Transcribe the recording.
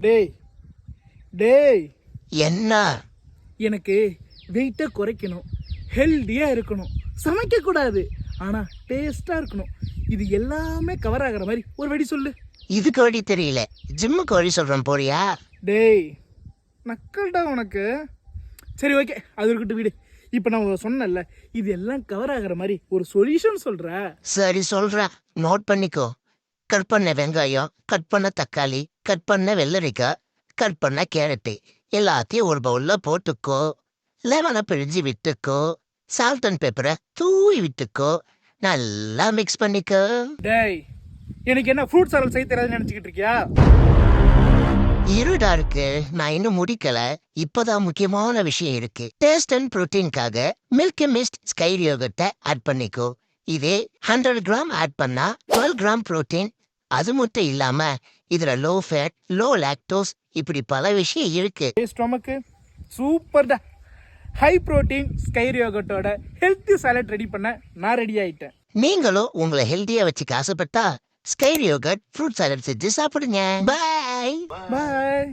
டேய் டேய். என்ன? எனக்கு வெயிட்டை குறைக்கணும். ஹெல்த்தியாக இருக்கணும். சமைக்கக்கூடாது. ஆனால் டேஸ்ட்டாக இருக்கணும். இது எல்லாமே கவர் ஆகிற மாதிரி ஒரு வெடி சொல்லு. இதுக்கு வழி தெரியல. ஜிம்முக்கு வழி சொல்றேன் போறியா? டேய் நக்கல்டா உனக்கு. சரி ஓகே அது இருக்கட்டும் வீடு. இப்போ நான் சொன்னேன்ல இது எல்லாம் கவர் ஆகிற மாதிரி ஒரு சொல்யூஷன் சொல்கிற சரி சொல்றேன். நோட் பண்ணிக்கோ. கட் பண்ண வெங்காயம் கட் பண்ண தக்காளி கட் பண்ண வெள்ளரிக்காய் கட் பண்ண கேரட்டு எல்லாத்தையும் ஒரு பவுல்ல போட்டுக்கோ. லெமனை பிழிஞ்சு விட்டுக்கோ. சால்ட் அண்ட் பெப்பரை தூவி விட்டுக்கோ. நல்லா மிக்ஸ் பண்ணிக்கோ. டேய் எனக்கு என்ன ஃப்ரூட் சாலட் செய்ய தெரியாதுன்னு நினச்சிக்கிட்டு இருக்கியா? இருடா இருக்கு. நான் இன்னும் முடிக்கல. இப்பதான் முக்கியமான விஷயம் இருக்கு. டேஸ்ட் அண்ட் புரோட்டீன்காக மில்க் மிஸ்ட் ஸ்கைர் யோகத்தை ஆட் பண்ணிக்கோ. இதே ஹண்ட்ரட் கிராம் ஆட் பண்ணா டுவெல் கிராம் புரோட்டீன் அது மட்டும் இல்லாம இதுல லோ ஃபேட் லோ லாக்டோஸ் இப்படி பல விஷயம் இருக்கு. ஸ்டொமக்கு சூப்பர்டா ஹை புரோட்டீன் ஸ்கைர் யோகட்டோட ஹெல்த்தி சாலட் ரெடி பண்ண நான் ரெடி ஆயிட்டேன். நீங்களும் உங்களை ஹெல்த்தியா வச்சுக்க ஆசைப்பட்டா ஸ்கைர் யோகட் ஃப்ரூட் சாலட் செஞ்சு சாப்பிடுங்க. பாய் பாய்